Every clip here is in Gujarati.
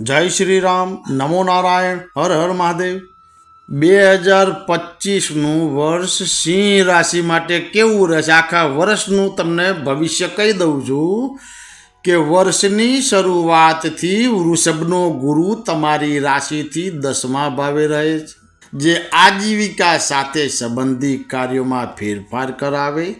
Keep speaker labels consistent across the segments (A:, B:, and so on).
A: જય શ્રી રામ. નમો નારાયણ. હર હર મહાદેવ. બે હજાર પચીસનું વર્ષ સિંહ રાશિ માટે કેવું રહેશે? આખા વર્ષનું તમને ભવિષ્ય કહી દઉં છું કે વર્ષની શરૂઆતથી વૃષભનો ગુરુ તમારી રાશિથી દસમા ભાવે રહે છે. જે આજીવિકા સાથે સંબંધિત કાર્યોમાં ફેરફાર કરાવે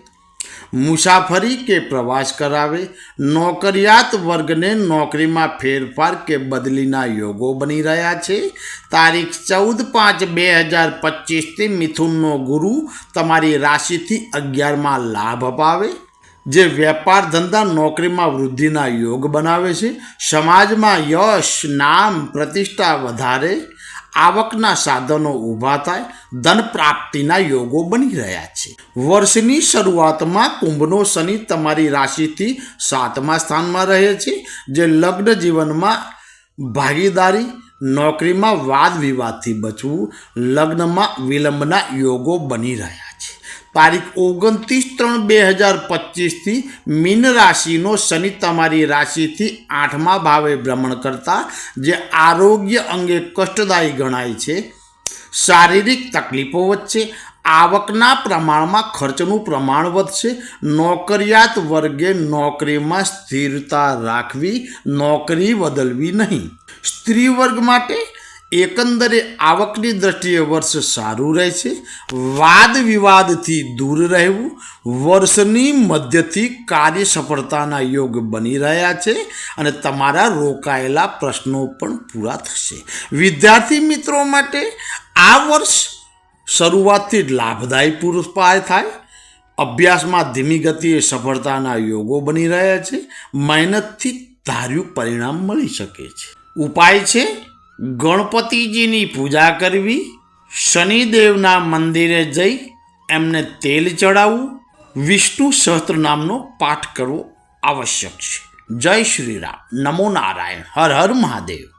A: મુસાફરી કે પ્રવાસ કરાવે, નોકરિયાત વર્ગને નોકરીમાં ફેરફાર કે બદલીના યોગો બની રહ્યા છે. તારીખ ચૌદ પાંચ બે હજાર પચીસથી મિથુનનો ગુરુ તમારી રાશિથી અગિયારમાં લાભ અપાવે. જે વેપાર ધંધા નોકરીમાં વૃદ્ધિના યોગ બનાવે છે. સમાજમાં યશ, નામ, પ્રતિષ્ઠા વધારે. આવકના સાધનો ઊભા થાય, ધન પ્રાપ્તિના યોગો બની રહ્યા છે. વર્ષની શરૂઆતમાં કુંભનો શનિ તમારી રાશિથી સાતમા સ્થાનમાં રહે છે, જે લગ્ન જીવનમાં ભાગીદારી, નોકરીમાં વાદ વિવાદથી બચવું, લગ્નમાં વિલંબના યોગો બની રહ્યા છે તારીખ ઓગણત્રીસ ત્રણ બે હજાર પચીસથી મીન રાશિનો શનિ તમારી રાશિથી આઠમા ભાવે ભ્રમણ કરતા, જે આરોગ્ય અંગે કષ્ટદાયી ગણાય છે. શારીરિક તકલીફો વચ્ચે આવકના પ્રમાણમાં ખર્ચનું પ્રમાણ વધશે, નોકરિયાત વર્ગે નોકરીમાં સ્થિરતા રાખવી, નોકરી બદલવી નહીં. સ્ત્રી વર્ગ માટે એકંદરે આવકની દ્રષ્ટિએ વર્ષ સારું રહે છે વાદ વિવાદથી દૂર રહેવું, વર્ષની મધ્યથી કાર્ય સફળતાના યોગ બની રહ્યા છે અને તમારા રોકાયેલા પ્રશ્નો પણ પૂરા થશે. વિદ્યાર્થી મિત્રો માટે આ વર્ષ શરૂઆતથી લાભદાયી પુરસ્પાય થાય. અભ્યાસમાં ધીમી ગતિએ સફળતાના યોગો બની રહ્યા છે. મહેનતથી ધાર્યું પરિણામ મળી શકે છે. ઉપાય છે ગણપતિજીની પૂજા કરવી, શનિદેવના મંદિરે જઈ એમને તેલ ચડાવવું, વિષ્ણુ સહસ્ત્ર નામનો પાઠ કરવો આવશ્યક છે. જય શ્રી રામ. નમો નારાયણ. હર હર મહાદેવ.